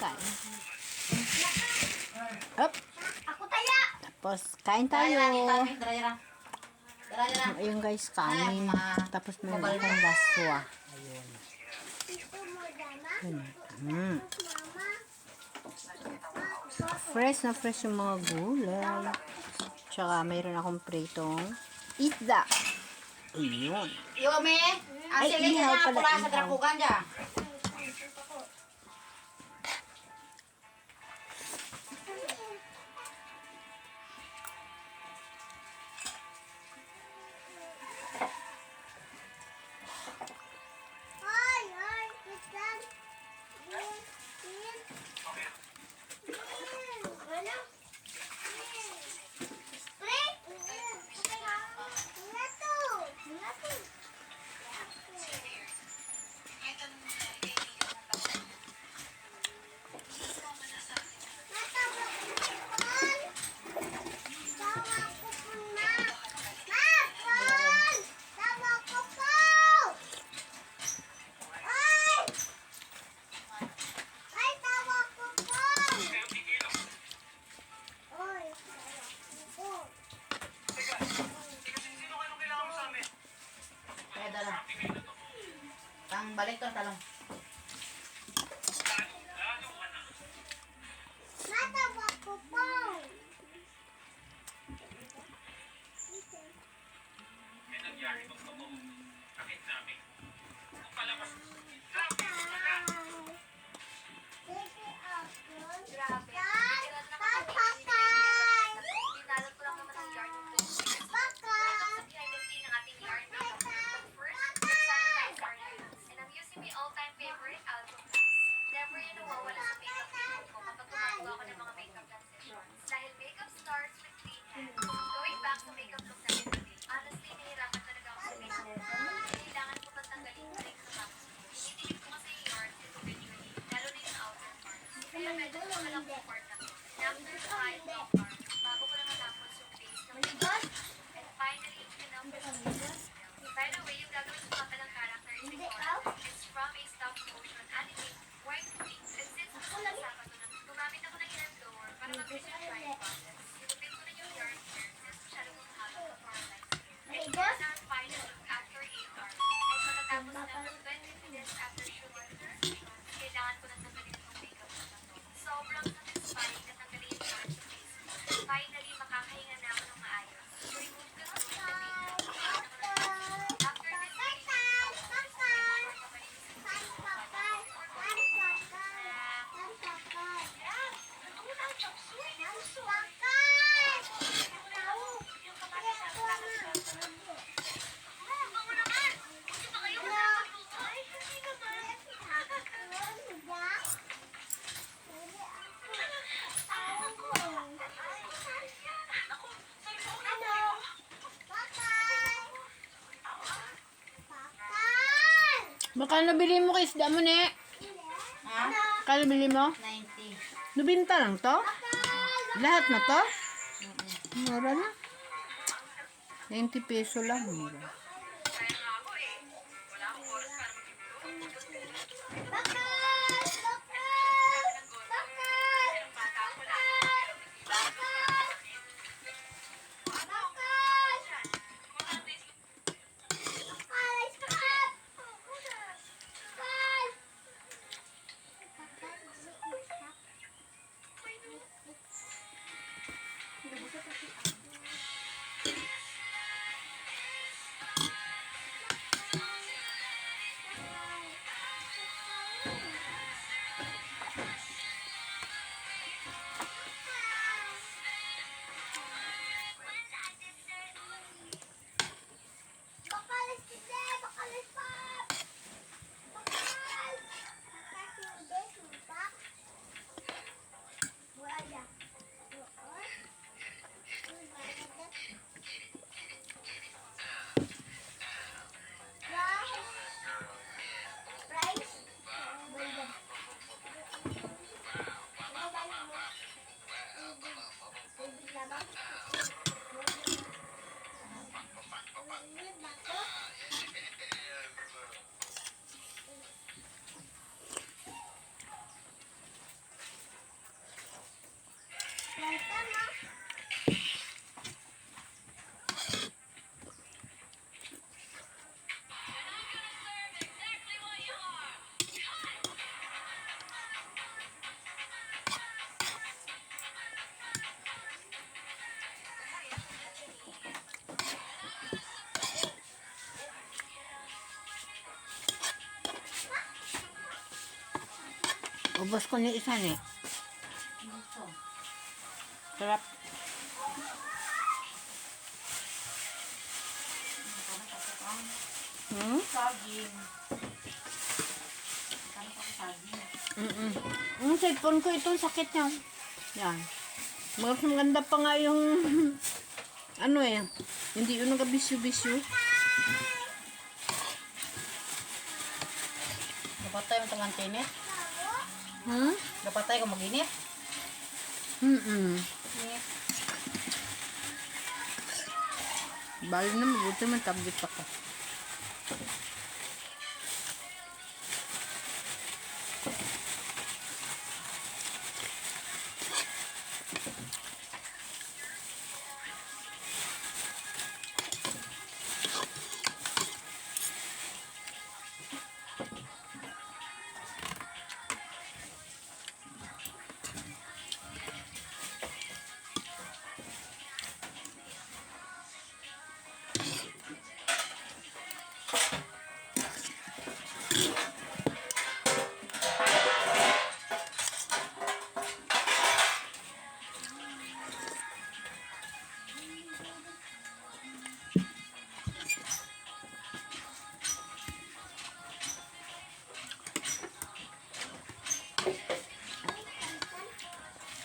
kain. Up. Ako taya. Tapos, kain tayo. Ayun guys, kain. Tapos, meron akong baswa. Ayun. Mm. Fresh na fresh yung mga gulay. Tsaka, mayroon akong pritong isda. Ayun. Yome, ang sige na pula sa drakugan dyan. Number 5 locker. Bago ko lang natapos yung face ng Malibot? And finally, the number 6 By the way, yung gagawin ko pa ng character ah. is from a Baka nabili mo kay isda mo, ne? Ha? Kaya nabili mo? 90. Nubinta lang to? Lahat na to? Mura na. 90 peso lang. Mura. おぼすこねいさね。Sarap. Hmm? Saging. Saging? Mm-mm. Ang cellphone ko ito, sakit niya. Yan. Mas maganda pa nga yung ano eh. Hindi yun nagabisyo-bisyo. Dapat tayo matang tinit. Hmm? Dapat tayo kung mag-init. Mm-mm. Bali na mabuti man tablet pa ka.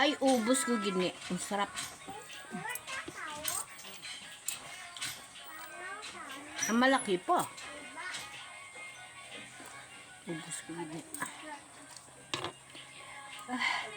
Ay, ubos ko gini. Ang sarap. Ang malaki pa. Ubos ko gini. Saan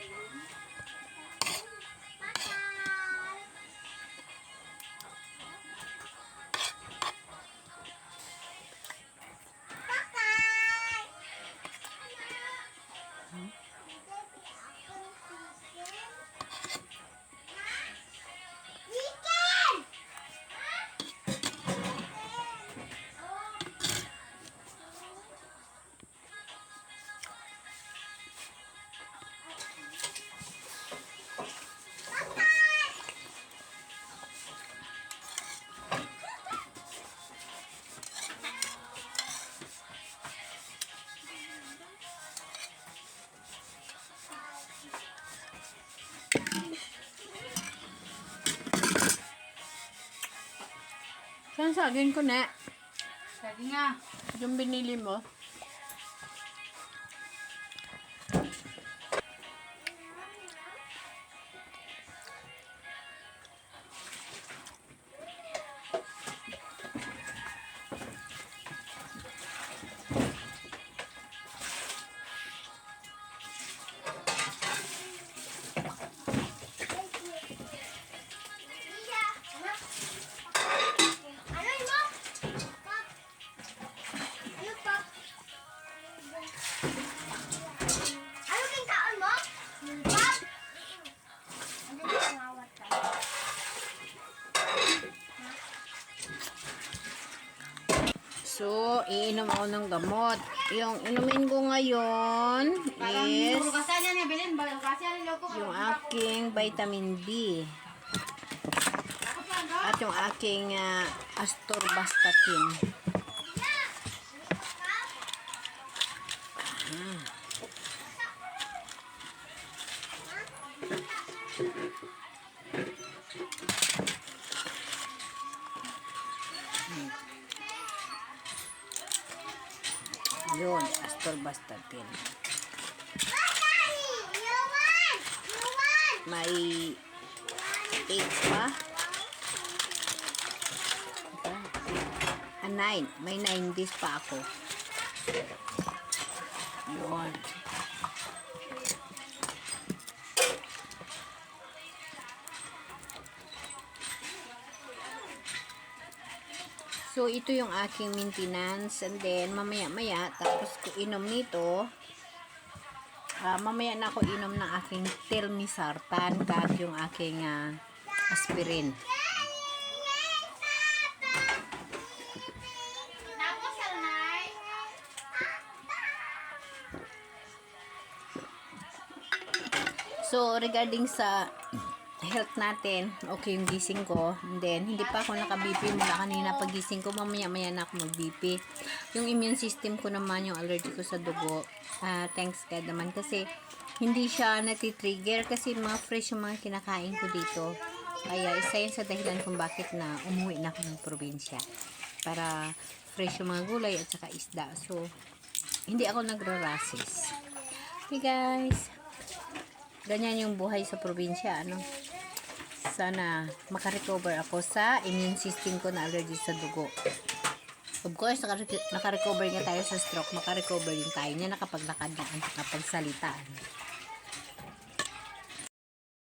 saging ko na? Saging nga. Yung binili mo? So, iinom ako ng gamot. Yung inumin ko ngayon is yan loko. yung aking vitamin D. At yung aking ah, astorbastatin. Yuwan! Yuwan! May 8 pa. Ah, 9. May 9 days pa ako. Yun. So, ito yung aking maintenance. And then, mamaya-maya, tapos ko inom nito, Ah, mamaya na ako inom ng aking telmisartan at yung aking ah, aspirin. So, regarding sa health natin, okay yung gising ko. And then, hindi pa ako naka-BP mula kanina pagising ko. Mamaya-maya na ako mag-BP. Yung immune system ko naman, yung allergy ko sa dugo. ah thanks God naman kasi hindi siya natitrigger kasi mga fresh yung mga kinakain ko dito. Kaya isa yun sa dahilan kung bakit na umuwi na ako ng probinsya. Para fresh yung mga gulay at saka isda. So, hindi ako nagra-rasis. Okay guys, ganyan yung buhay sa probinsya, ano. Sana makarecover ako sa immune system ko na allergy sa dugo. Of course, naka- nakarecover nga tayo sa stroke, makarecover din tayo niya na at nakapagsalita. ano.